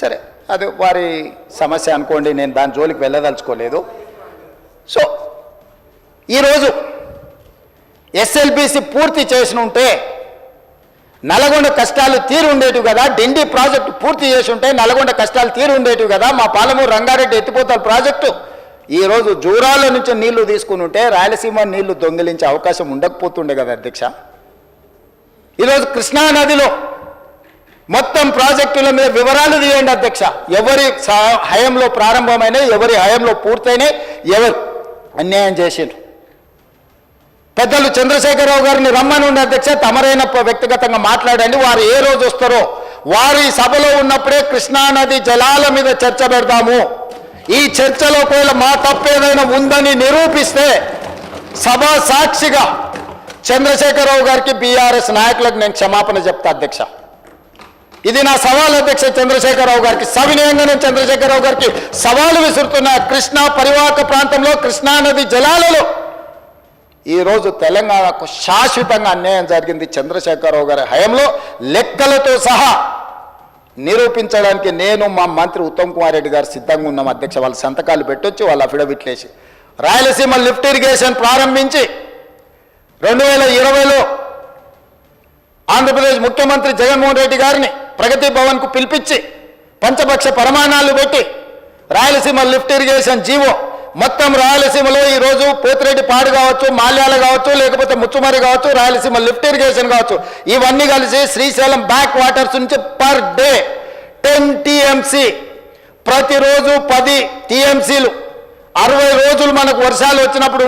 సరే అది వారి సమస్య అనుకోండి నేను దాని జోలికి వెళ్ళదలుచుకోలేదు. సో ఈరోజు ఎస్ఎల్బిసి పూర్తి చేసిన ఉంటే నల్గొండ కష్టాలు తీరు ఉండేటివి కదా డిండి ప్రాజెక్టు పూర్తి చేసి ఉంటే నల్గొండ కష్టాలు తీరు ఉండేటివి కదా మా పాలమూరు రంగారెడ్డి ఎత్తిపోతల ప్రాజెక్టు. ఈరోజు జూరాల నుంచి నీళ్ళు తీసుకుని ఉంటే రాయలసీమ నీళ్ళు దొంగిలించే అవకాశం ఉండకపోతుండే కదా అధ్యక్ష. ఈరోజు కృష్ణా నదిలో మొత్తం ప్రాజెక్టుల మీద వివరాలు తీయండి అధ్యక్ష. ఎవరి హయంలో ప్రారంభమైన ఎవరి హయంలో పూర్తయినాయి ఎవరు అన్యాయం చేసిండ్రు. పెద్దలు చంద్రశేఖరరావు గారిని రమ్మని ఉండే అధ్యక్ష తమరైన వ్యక్తిగతంగా మాట్లాడండి వారు ఏ రోజు వస్తారో. వారి సభలో ఉన్నప్పుడే కృష్ణానది జలాల మీద చర్చ పెడదాము. ఈ చర్చలో ఒకవేళ మా తప్పేదైనా ఉందని నిరూపిస్తే సభ సాక్షిగా చంద్రశేఖరరావు గారికి బీఆర్ఎస్ నాయకులకు నేను క్షమాపణ చెప్తా అధ్యక్ష. ఇది నా సవాల్ అధ్యక్ష చంద్రశేఖరరావు గారికి సవినయంగా నేను చంద్రశేఖరరావు గారికి సవాలు విసురుతున్న కృష్ణా పరివాహక ప్రాంతంలో కృష్ణానది జలాలలో ఈరోజు తెలంగాణకు శాశ్వతంగా అన్యాయం జరిగింది చంద్రశేఖరరావు గారి హయంలో. లెక్కలతో సహా నిరూపించడానికి నేను మా మంత్రి ఉత్తమ్ కుమార్ రెడ్డి గారు సిద్ధంగా ఉన్నాం అధ్యక్ష. వాళ్ళ సంతకాలు పెట్టొచ్చి వాళ్ళ అఫిడవిట్లేసి రాయలసీమ లిఫ్ట్ ఇరిగేషన్ ప్రారంభించి రెండు వేల ఇరవైలో ఆంధ్రప్రదేశ్ ముఖ్యమంత్రి జగన్మోహన్ రెడ్డి గారిని ప్రగతి భవన్కు పిలిపించి పంచపక్ష ప్రమాణాలు పెట్టి రాయలసీమ లిఫ్ట్ ఇరిగేషన్ జీవో. మొత్తం రాయలసీమలో ఈరోజు పోతిరెడ్డి పాడు కావచ్చు మాల్యాల కావచ్చు లేకపోతే ముచ్చుమరి కావచ్చు రాయలసీమ లిఫ్ట్ ఇరిగేషన్ కావచ్చు. ఇవన్నీ కలిసి శ్రీశైలం బ్యాక్ వాటర్స్ నుంచి పర్ డే టెన్ టీఎంసీ. ప్రతిరోజు పది టీఎంసీలు. అరవై రోజులు మనకు వర్షాలు వచ్చినప్పుడు